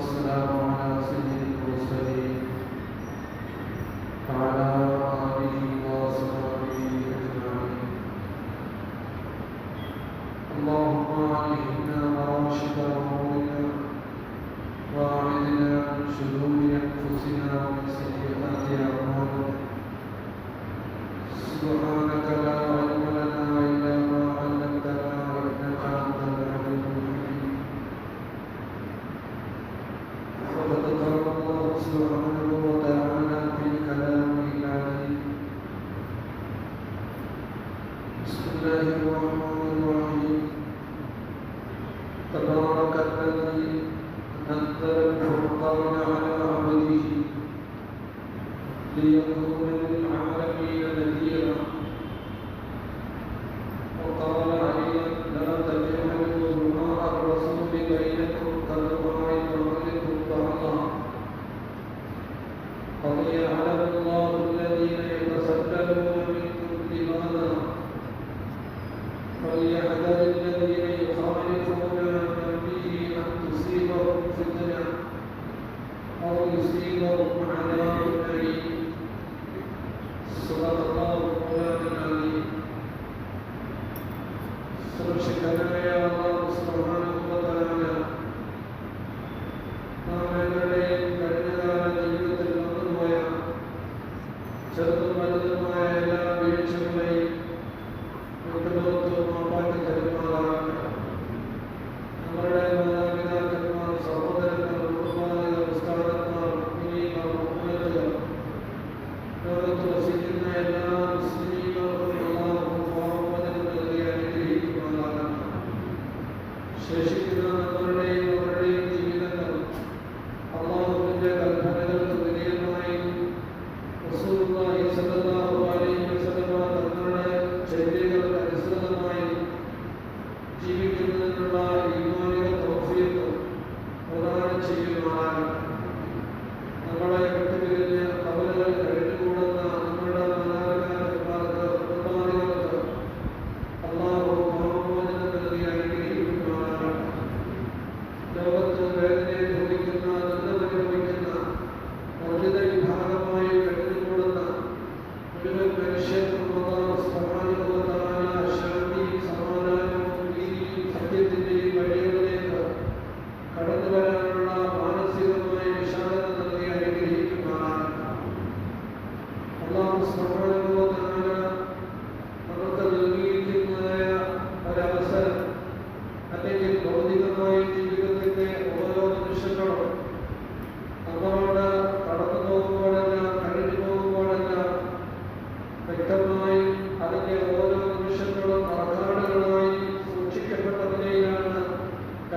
والسلام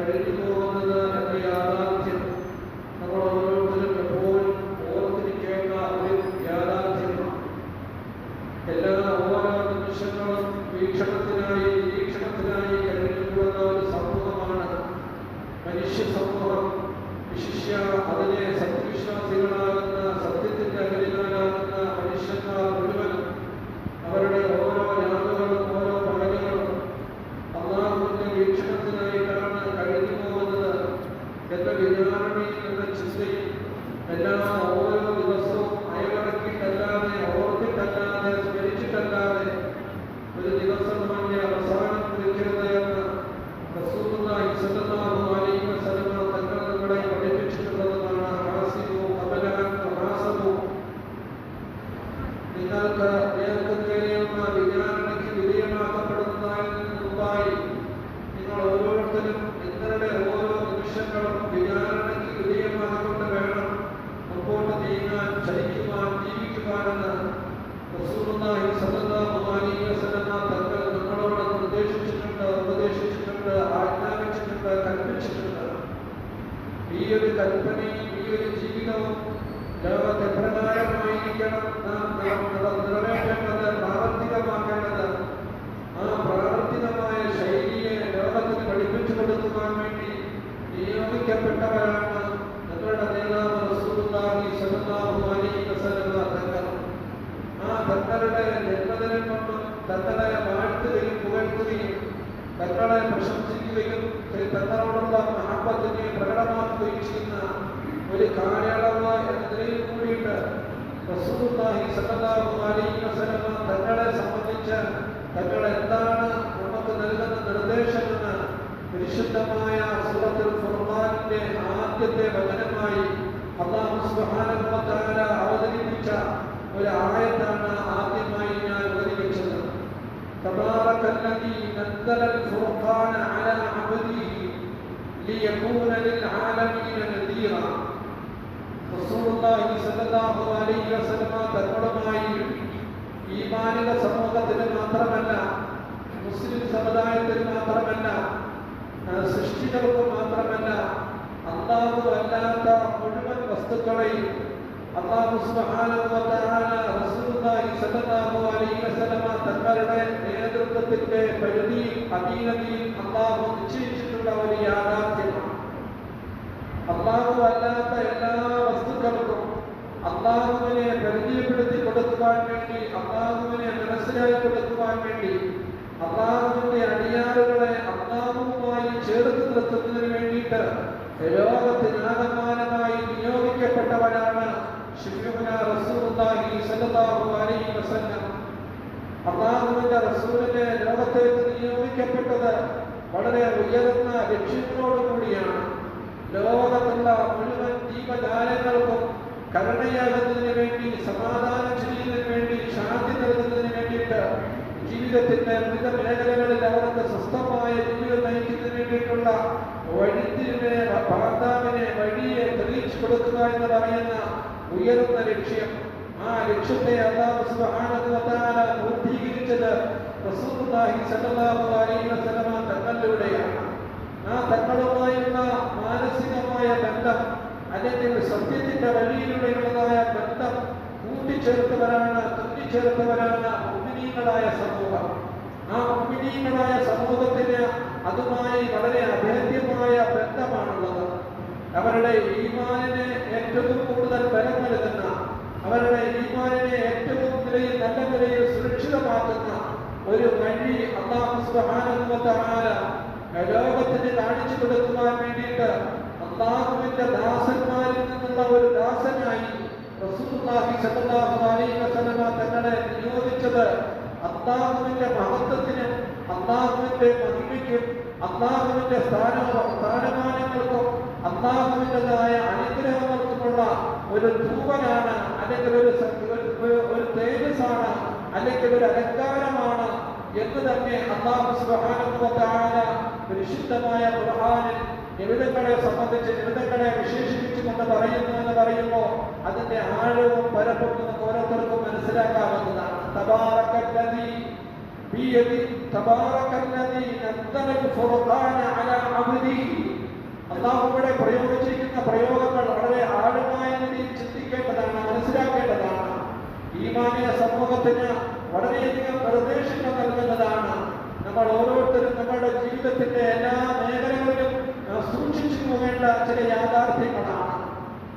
കഴിഞ്ഞു പോകുന്നത് എന്ന യാഥാർത്ഥ്യം നമ്മൾ ഓരോരുത്തരും എപ്പോഴും ഓർത്തിരിക്കേണ്ട ഒരു യാഥാർത്ഥ്യമാണ് എല്ലാ ഓരോ നിമിഷങ്ങളും വീക്ഷണത്തിനായി നിരീക്ഷണത്തിനായി കഴിഞ്ഞുകൂടുന്ന ഒരു സമൂഹമാണ് മനുഷ്യ സമൂഹം വിശിഷ്യ അതിനെ സത്യവിശ്വാസികളാകുന്ന സത്യത്തിന്റെ അകലികളാകുന്ന മനുഷ്യന്മാർ മുഴുവനും അവരുടെ ഓരോ രാവുകളും ഓരോ പകലുകളും അള്ളാഹുവിന്റെ വീക്ഷണത്തിനായിട്ടാണ് കഴിഞ്ഞു പോകുന്നത് എന്ന വിചാരണയും എന്ന ചിന്തയും എല്ലാ ഓരോ ദിവസവും അയവിറക്കിയിട്ടല്ലാതെ ഓർത്തിട്ടല്ലാതെ സ്മരിച്ചിട്ടല്ലാതെ ഒരു ദിവസം അവന്റെ അവസാനം കുറിക്കരുത് എന്ന് റസൂലുള്ളാഹി സ്വല്ലല്ലാഹു അലൈഹി വസല്ലമ തങ്ങൾ നമ്മളെ പഠിപ്പിച്ചിട്ടുള്ളതാണ് ഹാസിബു ഖബല അൻ തുഹാസബു നിങ്ങൾക്ക് നിങ്ങൾക്ക് നേരെയുള്ള വിചാരണയ്ക്ക് വിധേയമാക്കപ്പെടുന്നതിന് മുമ്പായി നിങ്ങൾ ഓരോരുത്തരും നിങ്ങളുടെ ഓരോ നിമിഷങ്ങളും വിചാരണയ്ക്ക് വിധേയമാകൊണ്ട് വേണം മുമ്പോട്ട് നീങ്ങാൻ ചലിക്കുവാൻ ജീവിക്കുവാനെന്ന് റസൂലുള്ളാഹി സ്വല്ലല്ലാഹു അലൈഹി വസല്ലമ തങ്ങൾ നമ്മളോട് നിർദ്ദേശിച്ചിട്ടുണ്ട് ഉപദേശിച്ചിട്ടുണ്ട് ആജ്ഞാപിച്ചിട്ടുണ്ട് കൽപ്പിച്ചിട്ടുണ്ട് ഈ ഒരു കൽപ്പനയും ഈ ഒരു ജീവിതവും ലോകത്ത് എപ്രകാരമായിരിക്കണം നാം നിറ- നിറ- നിറവേറ്റേണ്ടത് പ്രാവർത്തികമാക്കേണ്ടത് ആ പ്രാവർത്തികമായ ശൈലിയെ ലോകത്തിന് പഠിപ്പിച്ചു കൊടുക്കുവാൻ വേണ്ടി നിയോഗിക്കപ്പെട്ടവരാണ് ഞങ്ങളുടെ നേതാവ് റസൂലുള്ളാഹി സ്വല്ലല്ലാഹു അലൈഹി വസല്ലമ തങ്ങൾ ആ തങ്ങളുടെ തങ്ങളെ വാഴ്ത്തുകയും പുകഴ്ത്തുകയും തങ്ങളെ പ്രശംസിക്കുകയും തങ്ങളോടുള്ള അതിനെ പ്രകടമാക്കുകയും ചെയ്യുന്ന ഒരു കാലയളവ് എന്ന നിലയിൽ കൂടിയിട്ട് റസൂലുള്ളാഹി സല്ലല്ലാഹു അലൈഹി വസല്ലം തങ്ങളെ സംബന്ധിച്ച് തങ്ങൾ എന്താണ് നമുക്ക് നൽകുന്ന നിർദ്ദേശമെന്ന് പരിശുദ്ധമായ സൂറത്തുൽ ഫുർഖാനിന്റെ ആദ്യത്തെ വചനമായി അള്ളാഹു സുബ്ഹാനഹു വ അവതരിപ്പിച്ച ഒരു ആയത്താണ് ആദ്യമായി ഞാൻ അവതരിപ്പിച്ചത് തബാറകല്ലദീ നസ്സലൽ ഫുർഖാന അല അബ്ദിഹി ليكون للعالمين نذيرا റസൂലുള്ളാഹി സ്വല്ലല്ലാഹു അലൈഹി വസല്ലമ തങ്ങളുമായി ഈമാനിക സമൂഹത്തിന് മാത്രമല്ല മുസ്ലിം സമുദായത്തിന് മാത്രമല്ല ആ, സൃഷ്ടികൾക്ക് മാത്രമല്ല അള്ളാഹു അല്ലാത്ത മുഴുവൻ വസ്തുക്കളെയും അള്ളാഹു സുബ്ഹാനഹു വ തആല റസൂലുള്ളാഹി സ്വല്ലല്ലാഹു അലൈഹി വസല്ലമ തങ്ങളുടെ നേതൃത്വത്തിന്റെ പരിധി അധീനതയിൽ അള്ളാഹു നിശ്ചയിച്ചിട്ടുള്ള അള്ളാഹു അല്ലാത്ത എല്ലാ വസ്തുക്കൾക്കും അള്ളാഹുവിനെ പരിചയപ്പെടുത്തി കൊടുക്കുവാൻ വേണ്ടി അള്ളാഹുവിനെ മനസ്സിലാക്കി കൊടുക്കുവാൻ വേണ്ടി അള്ളാഹുവിന്റെ അടിയാറുകളെ അള്ളാഹുവുമായി ചേർത്ത് നിർത്തുന്നതിന് വേണ്ടിയിട്ട് സ്വല്ലല്ലാഹു അലൈഹി വസല്ലം. അള്ളാഹുവിന്റെ റസൂലിനെ ലോകത്തേക്ക് നിയോഗിക്കപ്പെട്ടത് വളരെ ഉയർന്ന ലക്ഷ്യങ്ങളോടുകൂടിയാണ്. ലോകത്തുള്ള മുഴുവൻ ജീവജാലങ്ങൾക്കും കരുണയാകുന്നതിന് വേണ്ടി സമാധാനം ചെയ്യുന്നതിന് വേണ്ടി ശാന്തി നൽകുന്നതിന് വേണ്ടിയിട്ട് ജീവിതത്തിന്റെ വിവിധ മേഖലകളിൽ അവർക്ക് സ്വസ്ഥമായ ജീവിതം നയിക്കുന്നതിന് വേണ്ടിയിട്ടുള്ള വഴിത്തിരിവിനെ ഭർത്താവിനെ വഴിയെ തെളിയിച്ചു കൊടുക്കുക എന്ന് പറയുന്ന ഉയർന്ന ലക്ഷ്യം. ആ ലക്ഷ്യത്തെ അള്ളാഹു സുബ്ഹാനഹു വ തആല പൂർത്തീകരിച്ചത് അലൈഹി വസല്ലം തങ്ങളിലൂടെയാണ് ആ തങ്ങളുമായുള്ള മാനസികമായ ബന്ധം അല്ലെങ്കിൽ സത്യത്തിന്റെ വഴിയിലൂടെയുള്ളതായ ബന്ധം കൂട്ടിച്ചേർത്തവരാണ് തുന്നിച്ചേർത്തവരാണ് ഉമ്മിനീകളായ സമൂഹം. ആ ഉമ്മിനീകളായ സമൂഹത്തിന് അതുമായി വളരെ അഭേദ്യമായ ബന്ധമാണുള്ളത്. അവരുടെ ഈമാനിനെ ഏറ്റവും കൂടുതൽ ബലം നൽകുന്ന അവരുടെ ഈമാനിനെ ഏറ്റവും നിലയിൽ നല്ല നിലയിൽ സുരക്ഷിതമാക്കുന്ന ഒരു വഴി അള്ളാഹു തആല ലോകത്തിന് കാണിച്ചു കൊടുക്കുവാൻ വേണ്ടിയിട്ട് അള്ളാഹുവിന്റെ ദാസന്മാരിൽ നിന്നുള്ള ഒരു ദാസനായി തങ്ങളെ നിയോഗിച്ചത് അള്ളാഹുവിന്റെ മഹത്വത്തിനും അള്ളാഹുവിന്റെ മഹിമയ്ക്കും അള്ളാഹുവിന്റെ സ്ഥാന സ്ഥാനമാനങ്ങൾക്കും അള്ളാഹുവിന്റെതായ അനുഗ്രഹങ്ങൾക്കുമുള്ള ഒരു ധൂപനാണ് അല്ലെങ്കിൽ ഒരു ഒരു- തേജസ്സാണ് അല്ലെങ്കിൽ ഒരു അലങ്കാരമാണ് എന്ന് തന്നെ അള്ളാഹു തആല പരിശുദ്ധമായ ഖുർആനിൽ നിവിധങ്ങളെ സംബന്ധിച്ച് നിവിധങ്ങളെ വിശേഷിപ്പിച്ചുകൊണ്ട് പറയുന്നു എന്ന് പറയുമ്പോൾ അതിന്റെ ആഴവും പരപ്പും നമുക്ക് ഓരോരുത്തർക്കും മനസ്സിലാക്കാവുന്നതാണ്. തബാറക്കല്ലതി ബിയദി തബാറക്കല്ലതി നദ്ദലൽ ഫുർഖാന അലാ അബ്ദിഹി പ്രയോഗിച്ചിരിക്കുന്ന പ്രയോഗങ്ങൾ വളരെ ആഴമായ രീതിയിൽ ചിന്തിക്കേണ്ടതാണ് മനസ്സിലാക്കേണ്ടതാണ്. ഈമാനിയ സമൂഹത്തിന് വളരെയധികം നിർദ്ദേശങ്ങൾ നൽകുന്നതാണ്. നമ്മൾ ഓരോരുത്തരും നമ്മുടെ ജീവിതത്തിന്റെ എല്ലാ മേഖലകളിലും സൂക്ഷിച്ചു പോകേണ്ട ചില യാഥാർത്ഥ്യങ്ങളാണ്.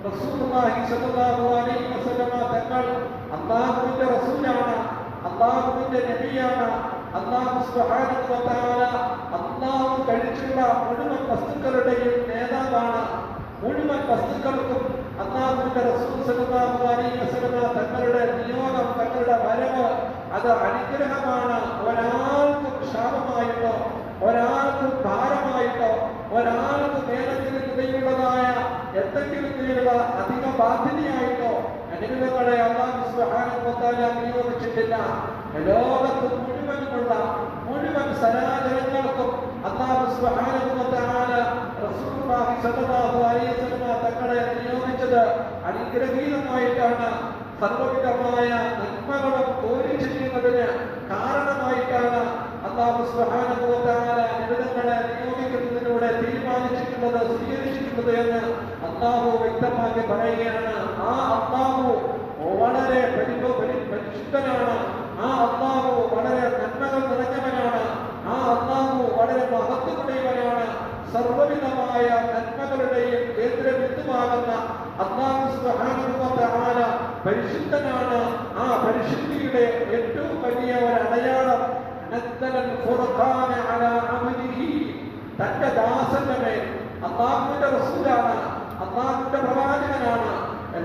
റസൂലുള്ളാഹി സ്വല്ലല്ലാഹു അലൈഹി വസല്ലമ തങ്ങൾ അള്ളാഹുവിന്റെ റസൂലാണ് അള്ളാഹുവിന്റെ നബിയാണ് അള്ളാഹു സുബ്ഹാനഹു വ തആല അള്ളാഹു കഴിച്ചുള്ള മുഴുവൻ വസ്തുക്കളുടെയും നേതാവാണ്. മുഴുവൻ വസ്തുക്കൾക്കും അള്ളാഹുവിന്റെ റസൂൽ സല്ലല്ലാഹു അലൈഹി വസല്ലമ തങ്ങളുടെ നിയോഗം തങ്ങളുടെ വരവ് അത് അനുഗ്രഹമാണ്. ഒരാൾക്ക് ശാപമായിട്ടോ ഒരാൾക്ക് ഭാരമായിട്ടോ ഒരാൾക്ക് നേരത്തിന് നിലയുള്ളതായ എന്തെങ്കിലും നിലയുള്ള അധിക ബാധ്യതയായിട്ടോ അനുഗ്രഹങ്ങളെ അള്ളാഹു തആല നിയോഗിച്ചിട്ടില്ല ലോകത്ത് മുഴുവനുമുള്ള മുഴുവൻ സനാചരങ്ങൾക്കും അള്ളാഹു അലൈഹി വസല്ലമ തങ്ങളെ നിയോഗിച്ചത് അനുഗ്രഹീതമായിട്ടാണ്. സർവവിധമായ നന്മകളും കോരിച്ചെയ്യുന്നതിന് കാരണമായിട്ടാണ് അള്ളാഹു തആല നിബിധങ്ങളെ നിയോഗിക്കുന്നതിലൂടെ തീരുമാനിച്ചിട്ടുള്ളത് സ്വീകരിച്ചിട്ടുള്ളത് എന്ന് അള്ളാഹു വ്യക്തമാക്കി പറയുകയാണ്. ആ അള്ളാഹു വളരെ പരിശുദ്ധനാണ് ആ അള്ളാഹു വളരെ നന്മകൾ നിറഞ്ഞവനാണ്. ആ അള്ളാഹു വളരെ മഹത്വമുള്ളവനാണ്. സർവവിധമായ നന്മകളുടെയും കേന്ദ്രബിന്ദുവാകുന്ന അള്ളാഹു തആല പരിശുദ്ധനാണ് ആ പരിശുദ്ധിയുടെ ഏറ്റവും വലിയ ഒരു അടയാളം. തന്റെ ദാസന്റെ മേൽ അള്ളാഹുവിന്റെ റസൂലാണ് അള്ളാഹുവിന്റെ പ്രവാചകനാണ്.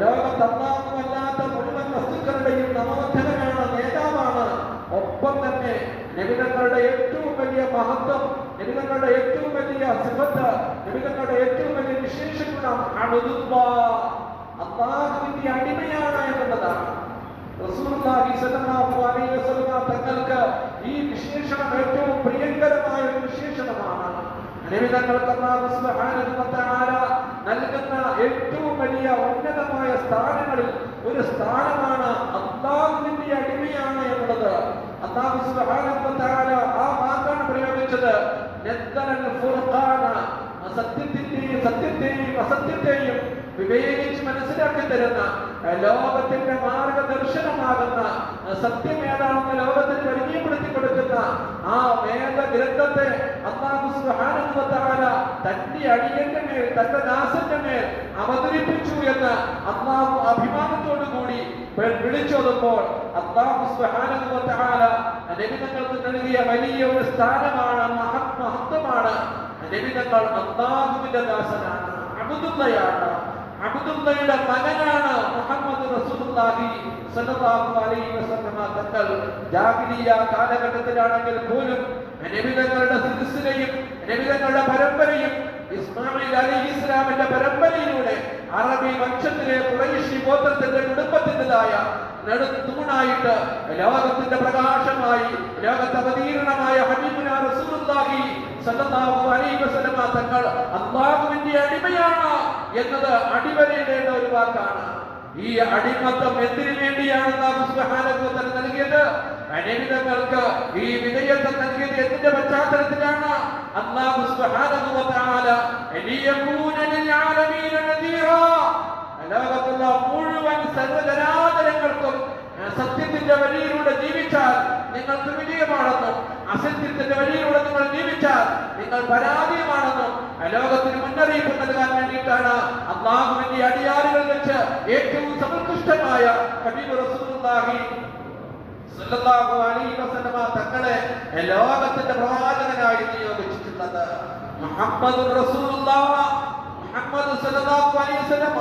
ലോകത്ത് അള്ളാഹുവല്ലാത്ത മുഴുവൻ വസ്തുക്കളുടെയും നവോത്ഥകനാണ് നേതാവാണ്. ഒപ്പം തന്നെ നിബിധങ്ങളുടെ ഏറ്റവും വലിയ മഹത്വം നിബിധങ്ങളുടെ ഏറ്റവും വലിയ സിബത്ത് നിബിധങ്ങളുടെ ഏറ്റവും വലിയ വിശേഷഗുണം അഴുതുവാ അള്ളാഹുവിന്റെ അടിമയാണ് എന്നുള്ളതാണ് തങ്ങൾക്ക് ഈ വിശേഷണം ഏറ്റവും പ്രിയങ്കരമായ ഒരു വിശേഷണമാണ്. നൽകുന്ന ഏറ്റവും വലിയ ഉന്നതമായ സ്ഥാനങ്ങളിൽ ഒരു സ്ഥാനമാണ് അള്ളാഹുവിന്റെ അടിമയാണ് എന്നുള്ളത്. വ ആ വാക്കാണ് പ്രയോഗിച്ചത്. സത്യത്തിന്റെയും സത്യത്തെയും അസത്യത്തെയും വിവേചിച്ച് മനസ്സിലാക്കി തരുന്ന ലോകത്തിന്റെ മാർഗദർശനമാകുന്ന സത്യം ഏതാണെന്ന് ലോകത്തിൽ പരിചയപ്പെടുത്തി കൊടുക്കുന്ന ആ വേദ ഗ്രന്ഥത്തെ അള്ളാഹു തന്റെ അടിയന്റെ മേൽ തന്റെ ദാസന്റെ മേൽ അവതരിപ്പിച്ചു എന്ന് അള്ളാഹു അഭിമാനത്തോടു കൂടി വിളിച്ചോതുമ്പോൾ അള്ളാഹു നബിതങ്ങൾക്ക് നൽകിയ വലിയ ഒരു സ്ഥാനമാണ് മഹത്മഹത്വമാണ് മഹത്വമാണ്. നബിതങ്ങൾ അള്ളാഹുവിന്റെ ദാസനാണ് അബുദുള്ളയാണ്. അബ്ദുള്ളയുടെ മകനാണ് മുഹമ്മദ് റസൂലുള്ളാഹി സ്വല്ലല്ലാഹു അലൈഹി വസല്ലമ തങ്ങൾ. ജാഹിലിയ കാലഘട്ടത്തിലാണെങ്കിൽ പോലും നബിതങ്ങളുടെ സിൽസിലയും നബിതങ്ങളുടെ പരമ്പരയും ഇസ്മായിൽ അലി ഇസ്ലാമിന്റെ പരമ്പരയിലൂടെ അറബി വംശത്തിലെ ഖുറൈശി ഗോത്രത്തിന്റെ കുടുംബത്തിന്റെതായ നെടുത്തൂണായിട്ട് ലോകത്തിന്റെ പ്രകാശമായി ലോകത്തെ അവതീർണമായ ഹബീബുന റസൂലുള്ളാഹി സല്ലല്ലാഹു അലൈഹി തങ്ങൾ അള്ളാഹുവിന്റെ അടിമയാണ്. എന്നത് അടിവരയിടേണ്ട ഒരു വാക്കാണ്. ഈ അടിമത്തം എന്തിനു വേണ്ടിയാണ് നാം തആല നൽകിയത്? അനിമിതങ്ങൾക്ക് ഈ വിധേയത്വം നൽകിയത് എന്തിന്റെ പശ്ചാത്തലത്തിലാണ്? ലോകത്തുള്ള മുഴുവൻ സർവജനാതരങ്ങൾക്കും സത്യത്തിന്റെ വഴിയിലൂടെ ജീവിച്ചാൽ നിങ്ങൾക്ക് വിജയമാണെന്നും അസത്യത്തിന്റെ വഴിയിലൂടെ നിങ്ങൾ ജീവിച്ചാൽ നിങ്ങൾ പരാജയമാണെന്നും ലോകത്തിന് മുന്നറിയിപ്പ് നൽകാൻ വേണ്ടിയിട്ടാണ് അള്ളാഹുവിന്റെ അടിയാറുകൾ വെച്ച് ഏറ്റവും സമുത്കൃഷ്ടമായ ഹബീബ് റസൂലുള്ളാഹി അലൈഹി വസല്ലമ തങ്ങളെ ലോകത്തിന്റെ പ്രവാചകനായി നിയോഗിച്ചിട്ടുള്ളത്. മുഹമ്മദ് മുഹമ്മദ് അലൈഹി വസല്ലം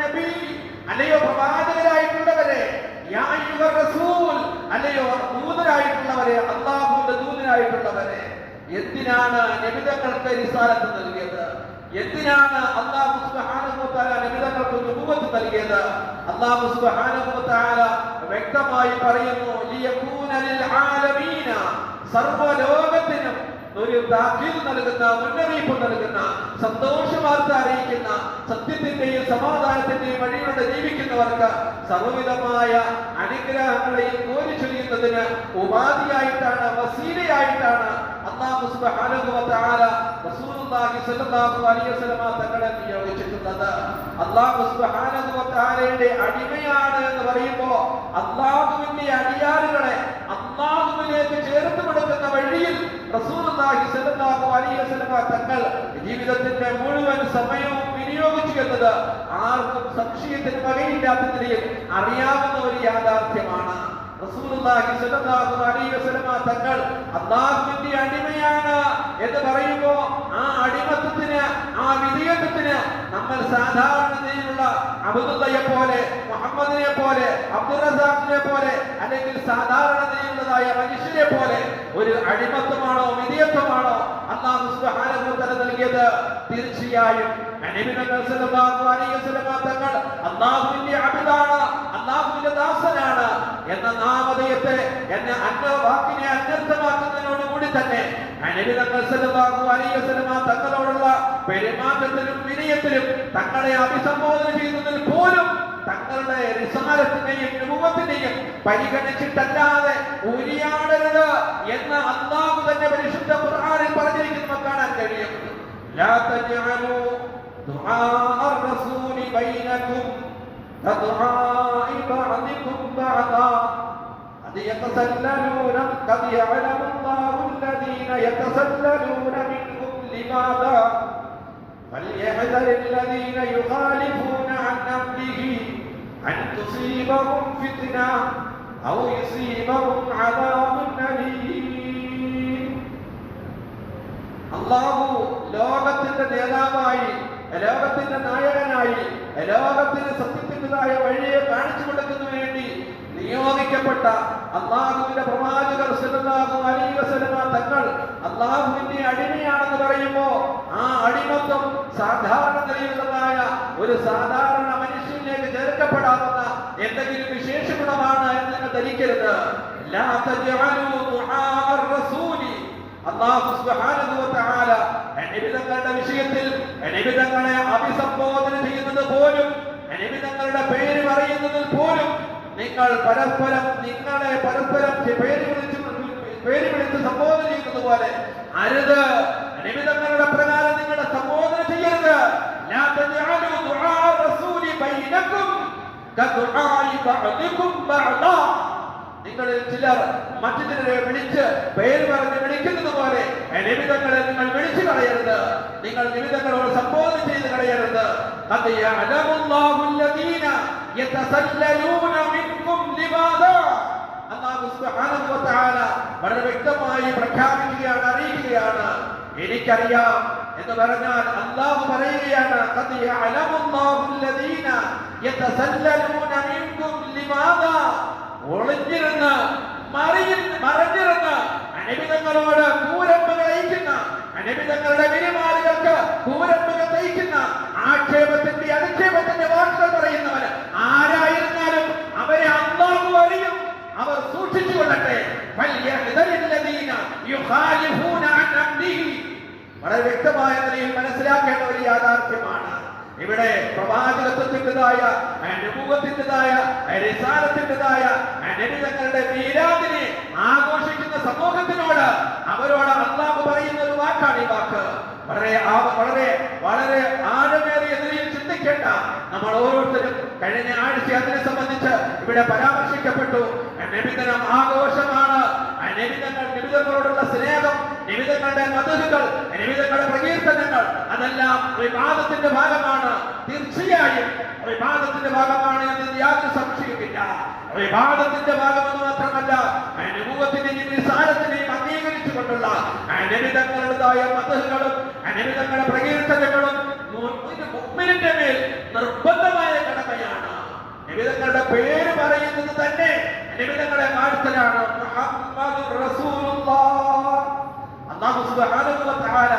നബി അല്ലയോ പ്രവാചകരായിട്ടുള്ളവരെ യാ അയ്യുഹർ റസൂൽ അല്ലയോ ദൂതരായിട്ടുള്ളവരെ അള്ളാഹുവിന്റെ ദൂതരായിട്ടുള്ളവരെ എന്തിനാണ് നബിതങ്ങൾക്ക് റിസാലത്ത് നൽകിയത്? എന്തിനാണ് വ തആല നബിതങ്ങൾക്ക് നുബുവത്ത് നൽകിയത്? വ തആല വ്യക്തമായി പറയുന്നു ലിയകൂന ഒരു താക്കീത് നൽകുന്ന മുന്നറിയിപ്പ് നൽകുന്ന സന്തോഷ വാർത്ത അറിയിക്കുന്ന സത്യത്തിന്റെയും സമാധാനത്തിന്റെയും വഴിയിലൂടെ ജീവിക്കുന്നവർക്ക് സർവവിധമായ അനുഗ്രഹങ്ങളെയും കോരി ചൊരിയുന്നതിന് ഉപാധിയായിട്ടാണ് വസീലയായിട്ടാണ് സുബ്ഹാനഹു റസൂലുള്ളാഹി അലൈഹി സുബ്ഹാനഹു അടിമയാണ് എന്ന് പറയുമ്പോൾ അള്ളാഹുവിന്റെ അടിയാറുകളെ അള്ളാഹുവിലേക്ക് ചേർത്ത് കൊടുക്കുന്ന വഴിയിൽ തങ്ങൾ ജീവിതത്തിന്റെ മുഴുവൻ സമയവും വിനിയോഗിച്ചു ആർക്കും സംശയത്തിന് വകയില്ലാത്ത നിലയിൽ അറിയാവുന്ന ഒരു യാഥാർത്ഥ്യമാണ്. തങ്ങൾ അള്ളാഹുവിന്റെ അടിമയാണ് എന്ന് പറയുമ്പോൾ ആ അടിമത്വത്തിന് ആ വിധേയത്വത്തിന് നമ്മൾ സാധാരണ നിലയിലുള്ള അബ്ദുള്ളയെ പോലെ മുഹമ്മദിനെ പോലെ അബ്ദുൾ റസാഖിനെ പോലെ അല്ലെങ്കിൽ സാധാരണ നിലയിലുള്ളതായ മനുഷ്യരെ പോലെ ഒരു അടിമത്വമാണോ വിധേയത്വമാണോ അള്ളാഹു സുബ്ഹാനഹു വ തആല നൽകിയത്? തീർച്ചയായും. നബി തങ്ങൾ അള്ളാഹുവിന്റെ അബിദാണ് അള്ളാഹുവിന്റെ ദാസനാണ് എന്ന നാമധേയത്തെ എന്ന അന്ന വാക്കിനെ അന്വർത്ഥമാക്കുന്നതിനോട് കൂടി തന്നെ നബി തങ്ങൾ സല്ലല്ലാഹു അലൈഹി വസല്ലമ തങ്ങളോടുള്ള പെരുമാറ്റത്തിലും വിനയത്തിലും തങ്ങളെ അഭിസംബോധന ചെയ്യുന്നതിൽ പോലും തങ്ങളുടെ റിസാലത്തിന്റെയും രൂപത്തിന്റെയും പരിഗണിച്ചിട്ടല്ലാതെ ഉരിയാടരുത് എന്ന് അള്ളാഹു തന്നെ പരിശുദ്ധ ഖുർആനിൽ പറഞ്ഞിരിക്കുന്നത് കാണാൻ കഴിയും لا تجعلوا دعاء الرسول بينكم كدعاء بعضكم بعضا قد يتسللون قد يعلم الله الذين يتسللون منكم لماذا فليحذر الذين يخالفون عن أمره أن تصيبهم فتنة أو يصيبهم عذاب أليم അള്ളാഹു ലോകത്തിന്റെ നേതാവായി ലോകത്തിന്റെ നായകനായി ലോകത്തിന് സത്യത്തിന്റെതായ വഴിയെ കാണിച്ചു കൊടുക്കുന്നതിന് വേണ്ടി നിയോഗിക്കപ്പെട്ട അള്ളാഹുവിന്റെ പ്രവാചകർ തങ്ങൾ അള്ളാഹുവിന്റെ അടിമയാണെന്ന് പറയുമ്പോ ആ അടിമത്വം സാധാരണ നിലയിലുള്ളതായ ഒരു സാധാരണ മനുഷ്യനിലേക്ക് ചേർക്കപ്പെടാവുന്ന എന്തെങ്കിലും വിശേഷ ഗുണമാണ് എന്ന് നിങ്ങൾ ധരിക്കരുത്. വിഷയത്തിൽ അഭിസംബോധന ചെയ്യുന്നത് പോലും നബിതങ്ങളുടെ പേര് പറയുന്നതിൽ പോലും നിങ്ങൾ പരസ്പരം നിങ്ങളെ പരസ്പരം പേര് വിളിച്ച് പേര് വിളിച്ച് സംബോധന ചെയ്യുന്നത് പോലെ അരുത്. നിമിതങ്ങളുടെ പ്രകാരം നിങ്ങളെ സംബോധന ചെയ്യരുത്. നിങ്ങളിൽ ചിലർ മറ്റു ചിലരെ വിളിച്ച് പേര് പറഞ്ഞ് വിളിക്കുന്നത് പോലെ നിമിതങ്ങളെ നിങ്ങൾ വിളിച്ചു കളയരുത്. നിങ്ങൾ നിമിതങ്ങളോട് സംബോധന ചെയ്ത് കളയരുത്. അത് അലമുല്ലാഹുല്ലദീന യതസല്ലലൂന മിൻകും ലിബാദ അല്ലാഹു സുബ്ഹാനഹു വ വളരെ വ്യക്തമായി പ്രഖ്യാപിക്കുകയാണ് അറിയിക്കുകയാണ്. എനിക്കറിയാം എന്ന് പറഞ്ഞാൽ അല്ലാഹു പറയുകയാണ് ഖദ് യഅലമുല്ലാഹുല്ലദീന യതസല്ലലൂന മിൻകും ലിബാദ ഒളിഞ്ഞിരുന്ന് മറിഞ്ഞ് മറഞ്ഞിരുന്ന് അനുവിധങ്ങളോട് കൂരമ്പുകൾ അയക്കുന്ന അനുവിധങ്ങളുടെ വിരിമാലുകൾക്ക് കൂരമ്പുകൾ തയ്ക്കുന്ന ആക്ഷേപത്തിന്റെ അധിക്ഷേപത്തിന്റെ വാക്കുകൾ പറയുന്നവർ ആരായിരുന്നാലും അവരെ അള്ളാഹു അറിയും അവർ സൂക്ഷിച്ചു കൊള്ളട്ടെ. വളരെ വ്യക്തമായ നിലയിൽ മനസ്സിലാക്കേണ്ട ഒരു യാഥാർത്ഥ്യമാണ് ഇവിടെ പ്രവാചകത്വത്തിന്റെതായ അനുഭവത്തിന്റെതായ റിസാലത്തിന്റെതായ അനബിതങ്ങളുടെ വീരാതിനെ ആഘോഷിക്കുന്ന സമൂഹത്തിനോട് അവരോട് അള്ളാഹ് പറയുന്ന ഒരു വാക്കാണ് ഈ വാക്ക്. വളരെ വളരെ വളരെ ആഴമേറിയ നിലയിൽ ചിന്തിക്കേണ്ട. നമ്മൾ ഓരോരുത്തരും കഴിഞ്ഞ ആഴ്ച അതിനെ സംബന്ധിച്ച് ഇവിടെ പരാമർശിക്കപ്പെട്ടു. അനുബിതനം ആഘോഷമാണ്. അനുബിതങ്ങൾ നിബിതങ്ങളോടുള്ള സ്നേഹം നിബിതങ്ങളുടെ മധുരകൾ ജീവിതങ്ങളുടെ പ്രകീർത്തനങ്ങൾ അതെല്ലാം വിവാദത്തിന്റെ ഭാഗമാണ്. തീർച്ചയായും വിവാദത്തിന്റെ ഭാഗമാണ് എന്ന് യാതൊരു സംശയമില്ല വിവാദത്തിന്റെ ഭാഗമെന്ന് മാത്രമല്ല അനുഭവത്തിന്റെയും നിസാരത്തിനെയും അംഗീകരിച്ചുകൊണ്ടുള്ള അനുവിധങ്ങളുടേതായ മധുരകളും അനുവിധങ്ങളുടെ പ്രകീർത്തനങ്ങളും മുമ്പിന്റെ മേൽ നിർബന്ധമായ കടമയാണ്. നിബിധങ്ങളുടെ പേര് പറയുന്നത് തന്നെ നിബിധങ്ങളെ മാറ്റലാണ് മുഹമ്മദുർ റസൂലുള്ളാഹ്. അല്ലാഹു സുബ്ഹാനഹു വ തആല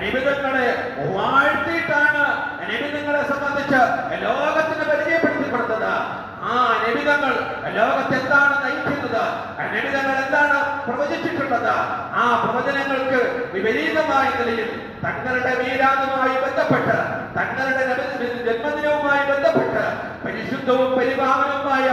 നിബിധങ്ങളെ വാഴ്ത്തിയിട്ടാണ് നിബിധങ്ങളെ സംബന്ധിച്ച് ലോകത്തിന് പരിചയപ്പെടുത്തി കൊടുത്തത് ആ നിബിധങ്ങൾ ലോകത്തെ എന്താണ് നയിക്കുന്നത്? നിബിധങ്ങൾ എന്താണ് പ്രവചിച്ചിട്ടുള്ളത്? ആ പ്രവചനങ്ങൾക്ക് വിപരീതമായ നിലയിൽ തങ്ങളുടെ വീരാതുമായി ബന്ധപ്പെട്ട് തങ്ങളുടെ നബി- ജന്മദിനവുമായി ബന്ധപ്പെട്ട് പരിശുദ്ധവും പരിപാവനവുമായ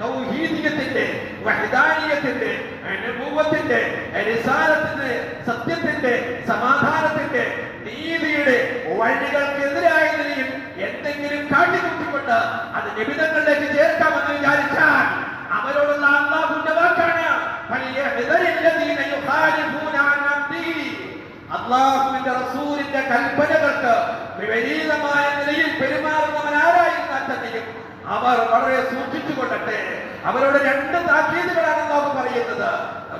തൗഹീദിയത്തിന്റെ വഹിദാനീയത്തിന്റെ അനുഭവത്തിന്റെ അനുസാരത്തിന്റെ സത്യത്തിന്റെ സമാധാനത്തിന്റെ നീതിയുടെ വഴികൾക്കെതിരായ നിലയിൽ എന്തെങ്കിലും കാട്ടിക്കുട്ടിക്കൊണ്ട് അത് നിബിധങ്ങളിലേക്ക് ചേർക്കാമെന്ന് വിചാരിച്ചാൽ അവരോടുള്ള അള്ളാഹുവിന്റെ വാക്കാണ് ഫലിയഹ്ദരില്ലദീന യുഖാലിഫൂന അൻ അംരിഹി. അള്ളാഹുവിന്റെ റസൂലിന്റെ കൽപ്പനകൾക്ക് വിപരീതമായ നിലയിൽ പെരുമാറുന്നവൻ ആരായിരുന്നാൽ തന്നെയും അവർ വളരെ സൂക്ഷിച്ചു കൊള്ളട്ടെ അവരോട് രണ്ട് താക്കീതുകളാണ് അള്ളാഹു പറയുന്നത്.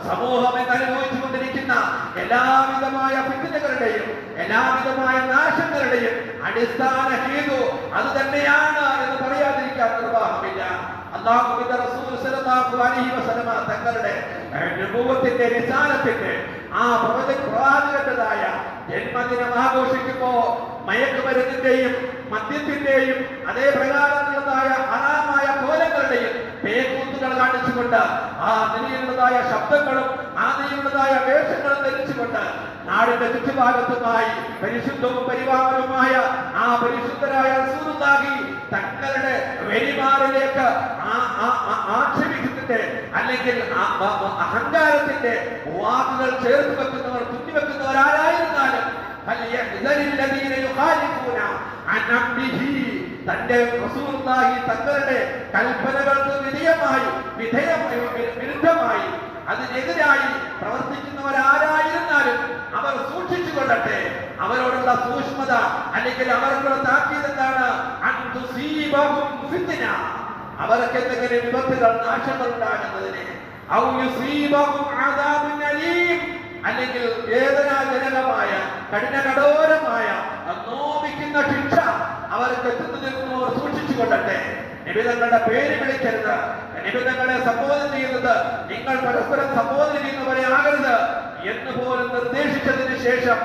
സമൂഹം എന്ന് അനുഭവിച്ചു കൊണ്ടിരിക്കുന്ന എല്ലാവിധമായ ഫിത്തിനുകളുടെയും എല്ലാവിധമായ നാശങ്ങളുടെയും അടിസ്ഥാന ഹേതു അത് തന്നെയാണ് എന്ന് പറയാതിരിക്കാൻ നിർവാഹമില്ല. റസൂൽ സല്ലല്ലാഹു അലൈഹി വസല്ലമ നബുവത്തിന്റെ ആ ജന്മദിനം ആഘോഷിക്കുമ്പോ മയക്കുമരുന്നിന്റെയും മദ്യത്തിന്റെയും അതേ പ്രകാരമുള്ളതായ കാണിച്ചുകൊണ്ട് ആ നിലയിലുള്ളതായ ശബ്ദങ്ങളും ആ നിലയിലുള്ളതായ വേഷങ്ങളും ധരിച്ചുകൊണ്ട് നാടിന്റെ ചുറ്റുഭാഗത്തുമായി പരിശുദ്ധവും പരിപാലനവുമായ ആ പരിശുദ്ധരായ സുഹൃത്താകി തങ്ങളുടെ ആ- ആക്ഷേപിക്കുന്നതിന്റെ അല്ലെങ്കിൽ അഹങ്കാരത്തിന്റെ വാക്കുകൾ ചേർത്ത് വെക്കുന്നവർ തുന്നിവെക്കുന്നവർ തന്റെ റസൂർലാഹി തങ്ങളുടെ കൽപ്പനകൾക്ക് വിധേയമായി വിധേയമായി വിരുദ്ധമായി അതിനെതിരായി പ്രവർത്തിക്കുന്നവരാരായിരുന്നാലും അവർ സൂക്ഷിച്ചു കൊള്ളട്ടെ അവരോടുള്ള സൂക്ഷ്മത അല്ലെങ്കിൽ അവർക്കുള്ള താക്കീത് എന്താണ്? അവർക്ക് എന്തെങ്കിലും വിപത്തുകൾ നാശങ്ങൾ ഉണ്ടാകുന്നതിനെ. അല്ലെങ്കിൽ വേദനാജനകമായ കഠിനകഠോരമായ നോവിക്കുന്ന ശിക്ഷ അവർക്ക് എത്തുന്നതിൽ അവർ സൂക്ഷിച്ചു കൊള്ളട്ടെ. നിബിധങ്ങളുടെ പേര് വിളിക്കരുത്. നിബിധങ്ങളെ സംബോധന ചെയ്യുന്നത് നിങ്ങൾ പരസ്പരം സംബോധന ചെയ്യുന്നവരെ ആകരുത് എന്ന് പോലും നിർദ്ദേശിച്ചതിന് ശേഷം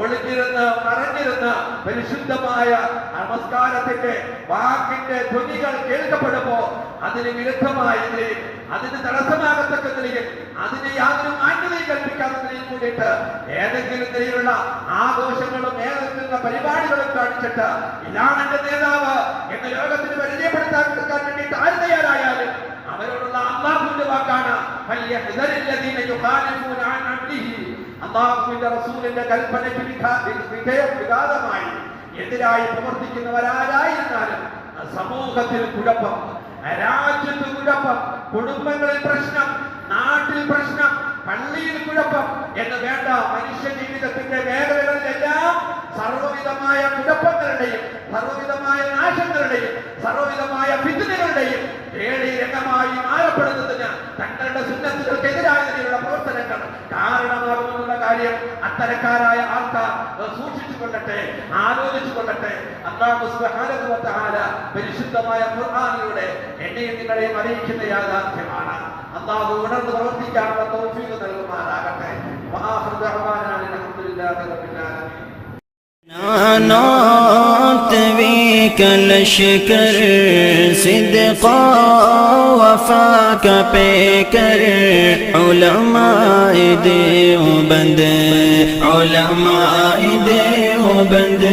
ഒളിഞ്ഞിരുന്ന് മറഞ്ഞിരുന്ന് പരിശുദ്ധമായ നമസ്കാരത്തിന്റെ വാക്കിന്റെ ധ്വനികൾ കേൾക്കപ്പെടുമ്പോ അതിന് വിരുദ്ധമായ അതിന് തടസ്സമാകത്തക്ക നിലയിൽ അതിന് യാതൊരു മാന്യതയും കൽപ്പിക്കാത്ത കൂടിയിട്ട് ഏതെങ്കിലും തരത്തിലുള്ള ആഘോഷങ്ങളും ഏതെങ്കിലും പരിപാടികളും കാണിച്ചിട്ട് ഇതാണ് എന്റെ നേതാവ് എന്ന ലോകത്തിന് പരിചയപ്പെടുത്താൻ വേണ്ടിയിട്ട് ആര് തയ്യാറായാലും അവരോടുള്ള അള്ളാഹുവിന്റെ വാക്കാണ്. അള്ളാഹുവിന്റെ റസൂലിന്റെ കൽപ്പനയ്ക്ക് വിധേയം വിഘാതമായി എതിരായി പ്രവർത്തിക്കുന്നവരാരായിരുന്നാലും സമൂഹത്തിൽ കുഴപ്പം രാജ്യത്ത് കുഴപ്പം കുടുംബങ്ങളിൽ പ്രശ്നം നാട്ടിൽ പ്രശ്നം പള്ളിയിൽ കുഴപ്പം എന്ന് വേണ്ട മനുഷ്യ ജീവിതത്തിന്റെ മേഖലകളിലെല്ലാം സർവവിധമായ കുഴപ്പങ്ങളുടെയും സർവവിധമായ നാശങ്ങളുടെയും സർവവിധമായ ഭിത്തിനുകളുടെയും ഏഴി രംഗമായി മാറപ്പെടുന്നതിന് തങ്ങളുടെ സുന്നത്തുകൾക്കെതിരായ പ്രവർത്തനങ്ങൾ കാരണമാകുമെന്നുള്ള കാര്യം അത്തരക്കാരായ ആൾക്കാർ സൂക്ഷിച്ചു കൊള്ളട്ടെ ആലോചിച്ചു കൊള്ളട്ടെ അള്ളാഹു പരിശുദ്ധമായ ഖുർആാനിലൂടെ എന്നെയും നിങ്ങളെയും അറിയിക്കുന്ന യാഥാർത്ഥ്യമാണ്. അള്ളാഹു ഉണർന്ന് പ്രവർത്തിക്കാനുള്ള തൗഫീഖ് നൽകുമാറാകട്ടെ വആഖിറു ദഅവാനാ അൽഹംദുലില്ലാഹി റബ്ബിൽ ആലമീൻ نانات بك لشكر صدقا وفاك بكر علماء دي وبند علماء دي وبند